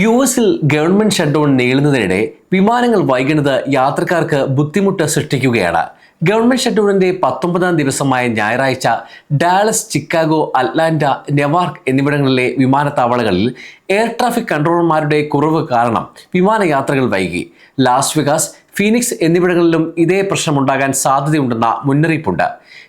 U എസിൽ government shutdown നീളുന്നതിനിടെ വിമാനങ്ങൾ വൈകുന്നത് യാത്രക്കാർക്ക് ബുദ്ധിമുട്ട് സൃഷ്ടിക്കുകയാണ്. ഗവൺമെന്റ് ഷട്ട്ഡൗണിന്റെ പത്തൊമ്പതാം ദിവസമായ ഞായറാഴ്ച ഡാലസ് ചിക്കാഗോ അറ്റ്ലാന്റ നെവാർക്ക് എന്നിവിടങ്ങളിലെ വിമാനത്താവളങ്ങളിൽ എയർ ട്രാഫിക് കൺട്രോളർമാരുടെ കുറവ് കാരണം വിമാനയാത്രകൾ വൈകി. ലാസ് വെഗാസ് ഫീനിക്സ് എന്നിവിടങ്ങളിലും ഇതേ പ്രശ്നമുണ്ടാകാൻ സാധ്യതയുണ്ടെന്ന മുന്നറിയിപ്പുണ്ട്.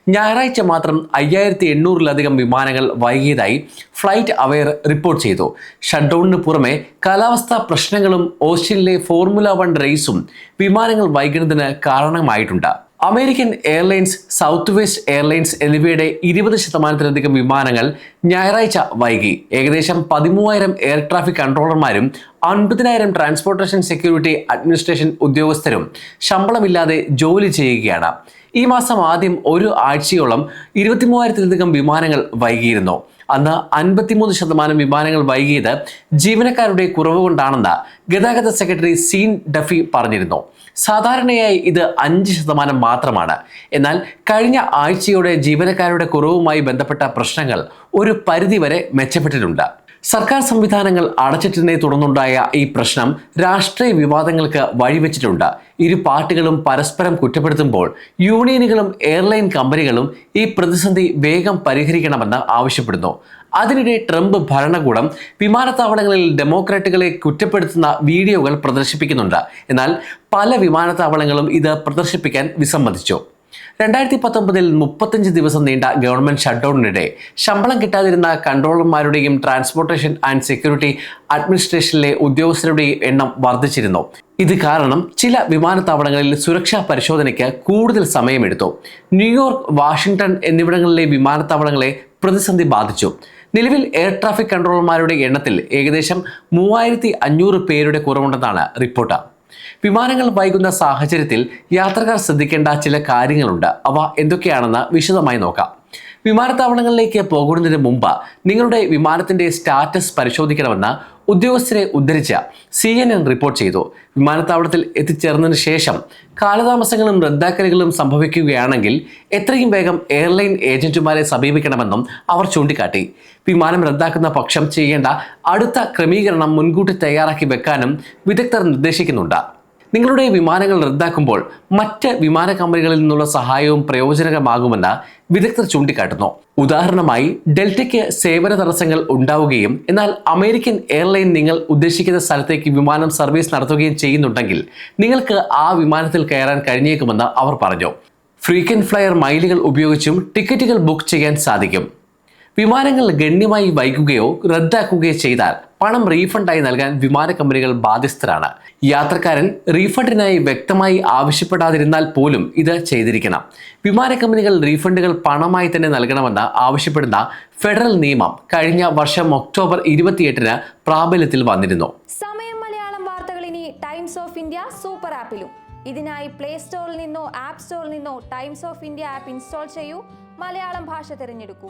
ഞായറാഴ്ച മാത്രം അയ്യായിരത്തി എണ്ണൂറിലധികം വിമാനങ്ങൾ വൈകിയതായി ഫ്ലൈറ്റ് അവയർ റിപ്പോർട്ട് ചെയ്തു. ഷട്ട്ഡൌണിന് പുറമെ കാലാവസ്ഥാ പ്രശ്നങ്ങളും ഓസ്ട്രേലിയയിലെ ഫോർമുല വൺ റേസും വിമാനങ്ങൾ വൈകുന്നതിന് കാരണമായിട്ടുണ്ട്. American airlines south west airlines എന്നിവയുടെ ഇരുപത് ശതമാനത്തിലധികം വിമാനങ്ങൾ ഞായറാഴ്ച വൈകി. ഏകദേശം പതിമൂവായിരം എയർ ട്രാഫിക് കൺട്രോളർമാരും അൻപതിനായിരം ട്രാൻസ്പോർട്ടേഷൻ സെക്യൂരിറ്റി അഡ്മിനിസ്ട്രേഷൻ ഉദ്യോഗസ്ഥരും ശമ്പളമില്ലാതെ ജോലി ചെയ്യുകയാണ്. ഈ മാസം ആദ്യം ഒരു ആഴ്ചയോളം ഇരുപത്തിമൂവായിരത്തിലധികം വിമാനങ്ങൾ വൈകിയിരുന്നു. അന്ന് അൻപത്തിമൂന്ന് ശതമാനം വിമാനങ്ങൾ വൈകിയത് ജീവനക്കാരുടെ കുറവ് കൊണ്ടാണെന്ന് ഗതാഗത സെക്രട്ടറി സീൻ ഡഫി പറഞ്ഞിരുന്നു. സാധാരണയായി ഇത് അഞ്ച് ശതമാനം മാത്രമാണ്. എന്നാൽ കഴിഞ്ഞ ആഴ്ചയോടെ ജീവനക്കാരുടെ കുറവുമായി ബന്ധപ്പെട്ട പ്രശ്നങ്ങൾ ഒരു പരിധിവരെ മെച്ചപ്പെട്ടിട്ടുണ്ട്. സർക്കാർ സംവിധാനങ്ങൾ അടച്ചിട്ടതിനെ തുടർന്നുണ്ടായ ഈ പ്രശ്നം രാഷ്ട്രീയ വിവാദങ്ങൾക്ക് വഴിവെച്ചിട്ടുണ്ട്. ഇരു പാർട്ടികളും പരസ്പരം കുറ്റപ്പെടുത്തുമ്പോൾ യൂണിയനുകളും എയർലൈൻ കമ്പനികളും ഈ പ്രതിസന്ധി വേഗം പരിഹരിക്കണമെന്ന് ആവശ്യപ്പെടുന്നു. അതിനിടെ ട്രംപ് ഭരണകൂടം വിമാനത്താവളങ്ങളിൽ ഡെമോക്രാറ്റുകളെ കുറ്റപ്പെടുത്തുന്ന വീഡിയോകൾ പ്രദർശിപ്പിക്കുന്നുണ്ട്. എന്നാൽ പല വിമാനത്താവളങ്ങളും ഇത് പ്രദർശിപ്പിക്കാൻ വിസമ്മതിച്ചു. രണ്ടായിരത്തി പത്തൊമ്പതിൽ മുപ്പത്തഞ്ച് ദിവസം നീണ്ട ഗവൺമെന്റ് ഷട്ട്ഡൌണിനിടെ ശമ്പളം കിട്ടാതിരുന്ന കൺട്രോളർമാരുടെയും ട്രാൻസ്പോർട്ടേഷൻ ആൻഡ് സെക്യൂരിറ്റി അഡ്മിനിസ്ട്രേഷനിലെ ഉദ്യോഗസ്ഥരുടെയും എണ്ണം വർദ്ധിച്ചിരുന്നു. ഇത് കാരണം ചില വിമാനത്താവളങ്ങളിൽ സുരക്ഷാ പരിശോധനയ്ക്ക് കൂടുതൽ സമയമെടുത്തു. ന്യൂയോർക്ക് വാഷിംഗ്ടൺ എന്നിവിടങ്ങളിലെ വിമാനത്താവളങ്ങളെ പ്രതിസന്ധി ബാധിച്ചു. നിലവിൽ എയർ ട്രാഫിക് കൺട്രോളർമാരുടെ എണ്ണത്തിൽ ഏകദേശം മൂവായിരത്തി അഞ്ഞൂറ് പേരുടെ കുറവുണ്ടെന്നാണ് റിപ്പോർട്ട്. വിമാനങ്ങൾ വൈകുന്ന സാഹചര്യത്തിൽ യാത്രക്കാർ ശ്രദ്ധിക്കേണ്ട ചില കാര്യങ്ങളുണ്ട്. അവ എന്തൊക്കെയാണെന്ന് വിശദമായി നോക്കാം. വിമാനത്താവളങ്ങളിലേക്ക് പോകുന്നതിന് മുമ്പ് നിങ്ങളുടെ വിമാനത്തിന്റെ സ്റ്റാറ്റസ് പരിശോധിക്കണമെന്ന് ഉദ്യോഗസ്ഥരെ ഉദ്ധരിച്ച സി എൻ എൻ റിപ്പോർട്ട് ചെയ്തു. വിമാനത്താവളത്തിൽ എത്തിച്ചേർന്നതിന് ശേഷം കാലതാമസങ്ങളും റദ്ദാക്കലുകളും സംഭവിക്കുകയാണെങ്കിൽ എത്രയും വേഗം എയർലൈൻ ഏജന്റുമാരെ സമീപിക്കണമെന്നും അവർ ചൂണ്ടിക്കാട്ടി. വിമാനം റദ്ദാക്കുന്ന പക്ഷം ചെയ്യേണ്ട അടുത്ത ക്രമീകരണം മുൻകൂട്ടി തയ്യാറാക്കി വെക്കാനും വിദഗ്ധർ നിർദ്ദേശിക്കുന്നുണ്ട്. നിങ്ങളുടെ വിമാനങ്ങൾ റദ്ദാക്കുമ്പോൾ മറ്റ് വിമാന കമ്പനികളിൽ നിന്നുള്ള സഹായവും പ്രയോജനകമാകുമെന്ന് വിദഗ്ധർ ചൂണ്ടിക്കാട്ടുന്നു. ഉദാഹരണമായി ഡെൽറ്റയ്ക്ക് സേവന തടസ്സങ്ങൾ ഉണ്ടാവുകയും എന്നാൽ അമേരിക്കൻ എയർലൈൻ നിങ്ങൾ ഉദ്ദേശിക്കുന്ന സ്ഥലത്തേക്ക് വിമാനം സർവീസ് നടത്തുകയും ചെയ്യുന്നുണ്ടെങ്കിൽ നിങ്ങൾക്ക് ആ വിമാനത്തിൽ കയറാൻ കഴിഞ്ഞേക്കുമെന്ന് അവർ പറഞ്ഞു. ഫ്രീക്വന്റ് ഫ്ലയർ മൈലുകൾ ഉപയോഗിച്ചും ടിക്കറ്റുകൾ ബുക്ക് ചെയ്യാൻ സാധിക്കും. വിമാനങ്ങൾ ഗണ്യമായി വൈകുകയോ റദ്ദാക്കുകയോ ചെയ്താൽ പണം റീഫണ്ടായി നൽകാൻ വിമാന കമ്പനികൾ ബാധ്യസ്ഥരാണ്. യാത്രക്കാരൻ റീഫണ്ടിനായി വ്യക്തമായി ആവശ്യപ്പെടാതിരുന്നാൽ പോലും ഇത് ചെയ്തിരിക്കണം. വിമാന കമ്പനികൾ റീഫണ്ടുകൾ പണമായി തന്നെ നൽകണമെന്ന് ആവശ്യപ്പെടുന്ന ഫെഡറൽ നിയമം കഴിഞ്ഞ വർഷം ഒക്ടോബർ ഇരുപത്തിയെട്ടിന് പ്രാബല്യത്തിൽ വന്നിരുന്നു. സമയം മലയാളം വാർത്തകൾ ഇനി ടൈംസ് ഓഫ് ഇന്ത്യ സൂപ്പർ ആപ്പിലും. ഇതിനായി പ്ലേ സ്റ്റോറിൽ നിന്നോ ആപ്പ് സ്റ്റോറിൽ നിന്നോ Times of India app install ചെയ്യൂ. മലയാളം ഭാഷ തിരഞ്ഞെടുക്കൂ.